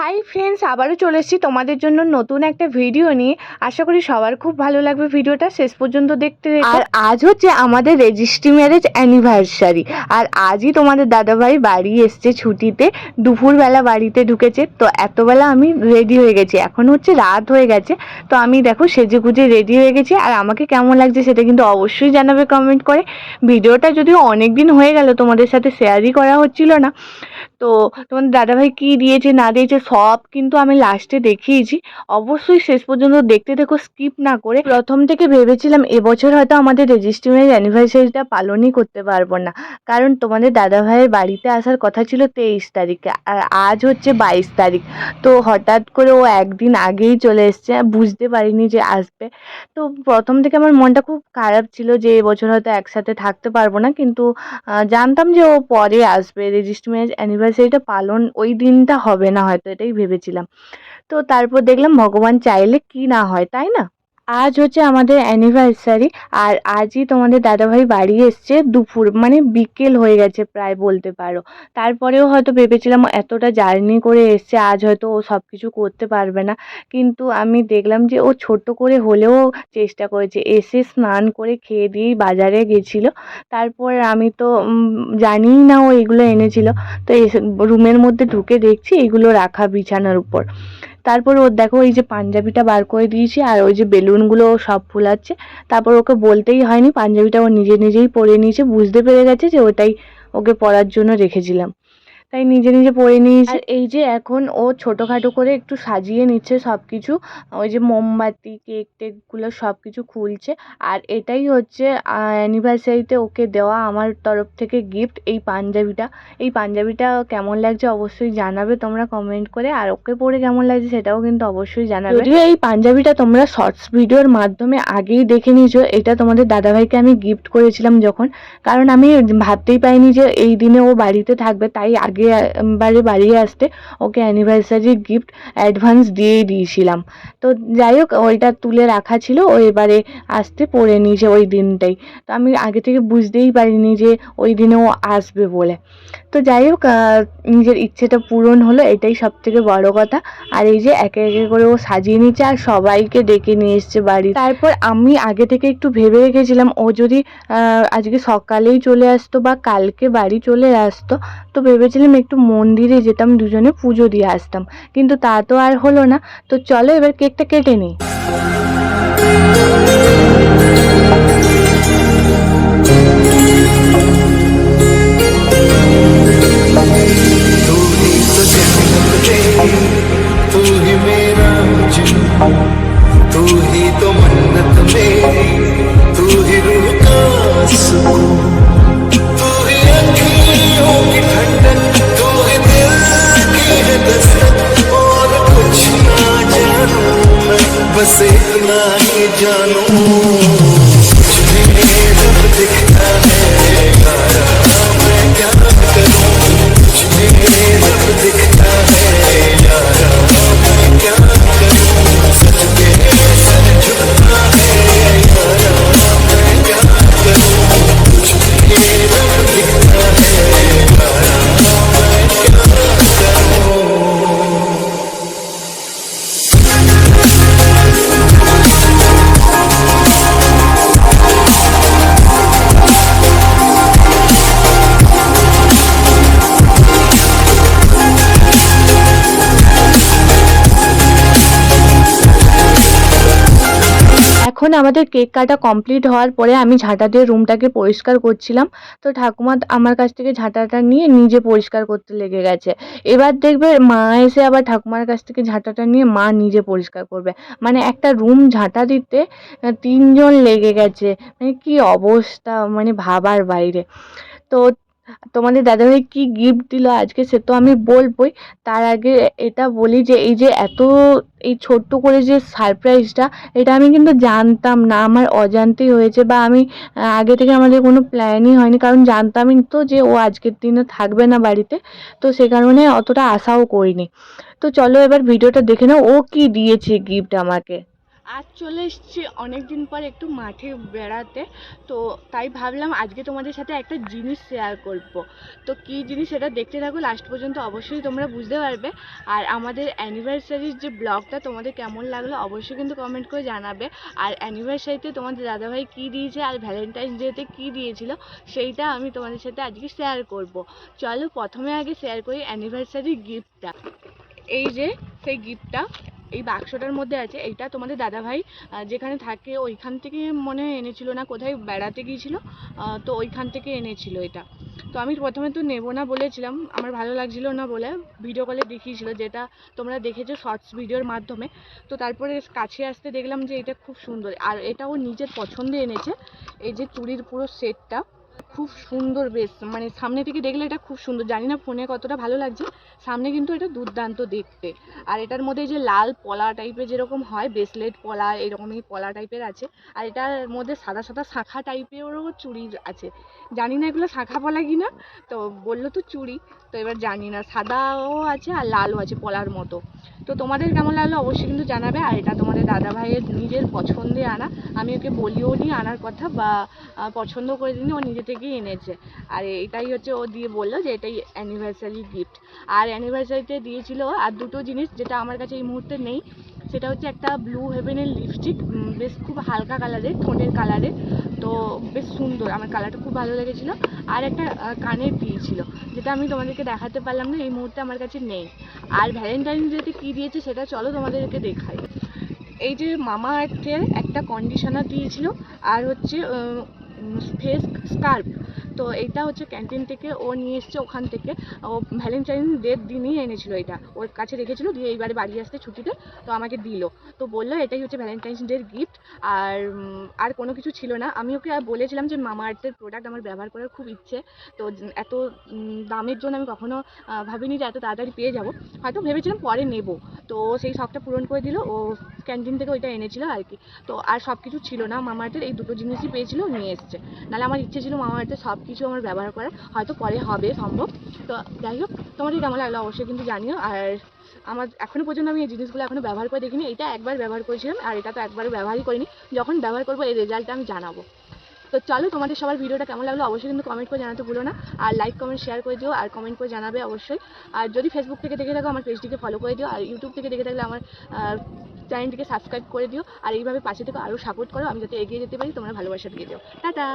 Hi friends আবারও চলে এসেছি তোমাদের জন্য নতুন একটা ভিডিও নিয়ে। আশা করি সবার খুব ভালো লাগবে ভিডিওটা। শেষ পর্যন্ত দেখতে আর আজ হচ্ছে আমাদের রেজিস্ট্রি ম্যারেজ অ্যানিভার্সারি আর আজই তোমাদের দাদাভাই বাড়ি এসছে ছুটিতে। দুপুরবেলা বাড়িতে ঢুকেছে। তো এতবেলা আমি রেডি হয়ে গেছি। এখন হচ্ছে রাত হয়ে গেছে। তো আমি দেখো সেজে গুজে রেডি হয়ে গেছি। আর আমাকে কেমন লাগছে সেটা কিন্তু অবশ্যই জানাবে কমেন্ট করে। ভিডিওটা যদিও অনেক দিন হয়ে গেল, তোমাদের সাথে শেয়ারই করা হচ্ছিল না। তো তোমাদের দাদাভাই কী দিয়েছে, না দিয়েছে সব কিন্তু আমি লাস্টে দেখিয়েছি। অবশ্যই শেষ পর্যন্ত দেখতে দেখো স্কিপ না করে প্রথম থেকে ভেবেছিলাম এবছর হয়তো আমাদের রেজিস্ট্রিমের অ্যানিভার্সারিটা পালনই করতে পারব না। কারণ তোমাদের দাদাভাইয়ের বাড়িতে আসার কথা ছিল তেইশ তারিখে, আর আজ হচ্ছে বাইশ তারিখ। তো হঠাৎ করে ও একদিন আগেই চলে এসছে বুঝতে পারিনি যে আসবে। তো প্রথম থেকে আমার মনটা খুব খারাপ ছিল যে এবছর হয়তো একসাথে থাকতে পারব না, কিন্তু জানতাম যে ও পরে আসবে। রেজিস্ট্রি অ্যানিভার্সারিটা পালন ওই দিনটা হবে না হয়তো এটাই ভেবেছিলাম। তো তারপর দেখলাম ভগবান চাইলে কি না হয় তাই না? আজ হচ্ছে আমাদের অ্যানিভার্সারি আর আজই তোমাদের দাদাভাই বাড়ি এসছে দুপুর মানে বিকেল হয়ে গেছে প্রায় বলতে পারো। তারপরেও হয়তো ভেবেছিলাম এতটা জার্নি করে এসছে, আজ হয়তো ও সব কিছু করতে পারবে না। কিন্তু আমি দেখলাম যে ও ছোট করে হলেও চেষ্টা করেছে, এসে স্নান করে খেয়ে দিয়েই বাজারে গেছিল। তারপর আমি তো জানিই না ও এগুলো এনেছিল। তো এসে, রুমের মধ্যে ঢুকে দেখছি এগুলো রাখা বিছানার উপর। তারপর ওর দেখো এই যে পাঞ্জাবিটা বার করে দিয়েছি, আর ওই যে বেলুনগুলো সব ফুলাচ্ছে। তারপর ওকে বলতেই হয়নি, পাঞ্জাবিটা ও নিজে নিজেই পরে নিয়েছে, বুঝতে পেরে গেছে যে ওটাই ওকে পরার জন্য রেখেছিলাম। তাই নিজে নিজে পরে নিয়েছে। আর এই যে এখন ও ছোটোখাটো করে একটু সাজিয়ে নিচ্ছে সব কিছু ওই যে মোমবাতি কেক টেকগুলো সব কিছু খুলছে। আর এটাই হচ্ছে অ্যানিভার্সারিতে ওকে দেওয়া আমার তরফ থেকে গিফট এই পাঞ্জাবিটা। এই পাঞ্জাবিটা কেমন লাগছে অবশ্যই জানাবে তোমরা কমেন্ট করে আর ওকে পরে কেমন লাগছে সেটাও কিন্তু অবশ্যই জানাবে। যদিও এই পাঞ্জাবিটা তোমরা শর্টস ভিডিওর মাধ্যমে আগেই দেখে নিয়েছো এটা তোমাদের দাদাভাইকে আমি গিফট করেছিলাম যখন। কারণ আমি ভাবতেই পাইনি যে এই দিনে ও বাড়িতে থাকবে তাই আগে উম, বারে বাড়ি আসতে ওকে অ্যানিভার্সারি গিফট অ্যাডভান্স দিয়েই দিয়েছিলাম। তো যাই হোক ওইটা তুলে রাখা ছিল ও এবারে আসতে পরে নিয়েছে ওই দিনটাই। তো আমি আগে থেকে বুঝতেই পারিনি যে ওই দিনে ও আসবে বলে। তো যাই হোক নিজের ইচ্ছেটা পূরণ হলো এটাই সব থেকে বড় কথা। আর এই যে একে একে করে ও সাজিয়ে নিচ্ছে আর সবাইকে ডেকে নিয়ে এসছে বাড়ি তারপর আমি আগে থেকে একটু ভেবে রেখেছিলাম ও যদি আজকে সকালেই চলে আসতো বা কালকে বাড়ি চলে আসতো তো ভেবেছিলাম একটু মন্দিরে যেতাম দুজনে পুজো দিয়ে আসতাম কিন্তু তা তো আর হলো না তো চলো এবার কেকটা কেটে নিই तू ही तो जन्नत तेरी तू ही मेरा जुनून तू ही तो मन्नत मेरी तू ही रूह का सुकून बस इतना जानू। तुझ में जब दिखता है यारा এখন আমাদের কেক কাটা কমপ্লিট হওয়ার পরে আমি ঝাঁটা দিয়ে রুমটাকে পরিষ্কার করছিলাম। তো ঠাকুমা আমার কাছ থেকে ঝাঁটাটা নিয়ে নিজে পরিষ্কার করতে লেগে গেছে। এবার দেখবে মা এসে আবার ঠাকুমার কাছ থেকে ঝাঁটাটা নিয়ে মা নিজে পরিষ্কার করবে। মানে একটা রুম ঝাঁটা দিতে তিনজন লেগে গেছে। মানে কি অবস্থা মানে ভাবার বাইরে। তো তোমাদের দাদাভাই কি গিফট দিল আজকে সে তো আমি বলবোই। তার আগে এটা বলি যে, এই যে এত, এই ছোট্ট করে যে সারপ্রাইজটা এটা আমি কিন্তু জানতাম না। আমার অজান্তেই হয়েছে বা আমি আগে থেকে আমাদের কোনো প্ল্যানই হয়নি। কারণ জানতামই তো যে ও আজকের দিনে থাকবে না বাড়িতে। তো সে কারণে অতটা আশাও করিনি। তো চলো এবার ভিডিওটা দেখে নাও, ও কি দিয়েছে গিফট আমাকে? আজ চলে এসছি অনেক দিন পর একটু মাঠে বেড়াতে। তো তাই ভাবলাম আজকে তোমাদের সাথে একটা জিনিস শেয়ার করব। তো কী জিনিস সেটা দেখতে থাকো লাস্ট পর্যন্ত অবশ্যই তোমরা বুঝতে পারবে। আর আমাদের অ্যানিভার্সারির যে ব্লগটা তোমাদের কেমন লাগল অবশ্যই কিন্তু কমেন্ট করে জানাবে। আর অ্যানিভার্সারিতে তোমাদের দাদাভাই কী দিয়েছে আর ভ্যালেন্টাইন্স ডেতে কী দিয়েছিল সেইটা আমি তোমাদের সাথে আজকে শেয়ার করব। চলো প্রথমে আগে শেয়ার করি অ্যানিভার্সারি গিফটটা এই যে সেই গিফটটা এই বাক্সটার মধ্যে আছে, এইটা তোমাদের দাদাভাই যেখানে থাকে, ওইখান থেকে মনে হয় এনেছিল না, কোথায় বেড়াতে গিয়েছিল তো ওইখান থেকে এনেছিল এটা। তো আমি প্রথমে তো নেব না বলেছিলাম, আমার ভালো লাগছিল না বলে ভিডিও কলে দেখিয়েছিল, যেটা তোমরা দেখেছ শর্টস ভিডিওর মাধ্যমে। তো তারপরে কাছে আসতে দেখলাম যে এটা খুব সুন্দর, আর এটা ও নিজের পছন্দে এনেছে, এই যে চুড়ির পুরো সেটটা খুব সুন্দর বেশ। মানে সামনে থেকে দেখলে এটা খুব সুন্দর। জানি না ফোনে কতটা ভালো লাগছে। সামনে কিন্তু এটা দুর্দান্ত দেখতে। আর এটার মধ্যে যে লাল পলা টাইপের যেরকম হয় ব্রেসলেট পলা, এরকমই পলা টাইপের আছে। আর এটার মধ্যে সাদা সাদা শাখা টাইপেরও চুড়ি আছে। জানি না এগুলো শাখা পলা কি না তো বলল তো চুড়ি। তো এবার জানি না, সাদাও আছে আর লালও আছে পলার মতো। তো তোমাদের কেমন লাগল অবশ্যই কিন্তু জানাবে। আর এটা তোমাদের দাদা ভাইয়ের নিজের পছন্দে আনা। আমি ওকে বলিও নি আনার কথা বা পছন্দ করে দিইনি ও নিজে থেকেই এনেছে। আর এটাই হচ্ছে ও দিয়ে বলল যে এটাই অ্যানিভার্সারি গিফট আর অ্যানিভার্সারিতে দিয়েছিল আর দুটো জিনিস যেটা আমার কাছে এই মুহূর্তে নেই, সেটা হচ্ছে একটা ব্লু হেভেনের লিপস্টিক বেশ খুব হালকা কালারের ঠোঁটের কালারের তো বেশ সুন্দর, আমার কালারটা খুব ভালো লেগেছিলো। আর একটা কানের দিয়েছিল, যেটা আমি তোমাদেরকে দেখাতে পারলাম না, এই মুহূর্তে আমার কাছে নেই। আর ভ্যালেন্টাইন ডেতে কী দিয়েছে সেটা চলো তোমাদেরকে দেখাই। এই যে মামা আর্থের একটা কন্ডিশনার দিয়েছিল, আর হচ্ছে ফেস carpes. তো এটা হচ্ছে ক্যান্টিন থেকে ও নিয়ে এসছে ওখান থেকে। ও ভ্যালেন্টাইন ডের দিনই এনেছিল এটা। ওর কাছে রেখেছিল দিয়ে এইবারে বাড়ি আসতে ছুটিতে তো আমাকে দিল। তো বলল এটাই হচ্ছে ভ্যালেন্টাইন্স ডের গিফট আর আর কোনো কিছু ছিল না। আমি ওকে আর বলেছিলাম যে মামা আর্থের প্রোডাক্ট আমার ব্যবহার করার খুব ইচ্ছে। তো এত দামের জন্য আমি কখনো ভাবিনি যে এত তাড়াতাড়ি পেয়ে যাব। হয়তো ভেবেছিলাম পরে নেব। তো সেই শখটা পূরণ করে দিল। ও ক্যান্টিন থেকে ওইটা এনেছিল আর কি। তো আর সব কিছু ছিল না। মামা আর্থের এই দুটো জিনিসই পেয়েছিল, নিয়ে এসছে। নাহলে আমার ইচ্ছে ছিল মামা আর্থের সব কিছু আমার ব্যবহার করার হয়তো পরে হবে, সম্ভব। তো যাই হোক, তোমাদের কেমন লাগল অবশ্যই কিন্তু জানিও। আর আমার এখনও পর্যন্ত আমি এই জিনিসগুলো এখনও ব্যবহার করে দেখিনি। এটা একবার ব্যবহার করেছিলাম, আর এটা তো একবারও ব্যবহারই করিনি। যখন ব্যবহার করব, এই রেজাল্টটা আমি জানাব। তো চলো, তোমাদের সবার ভিডিওটা কেমন লাগল অবশ্যই কিন্তু কমেন্ট করে জানাতে ভুলো না। আর লাইক কমেন্ট শেয়ার করে দিও, আর কমেন্ট করে জানাবে অবশ্যই। আর যদি ফেসবুক থেকে দেখে থাকো, আমার পেজটিকে ফলো করে দিও। আর ইউটিউব থেকে দেখে থাকলে আমার চ্যানেলটিকে সাবস্ক্রাইব করে দিও। আর এইভাবে পাশে থেকে আরও সাপোর্ট করো, আমি যাতে এগিয়ে যেতে পারি, তোমরা ভালোবাসা দিয়ে দিও। টাটা!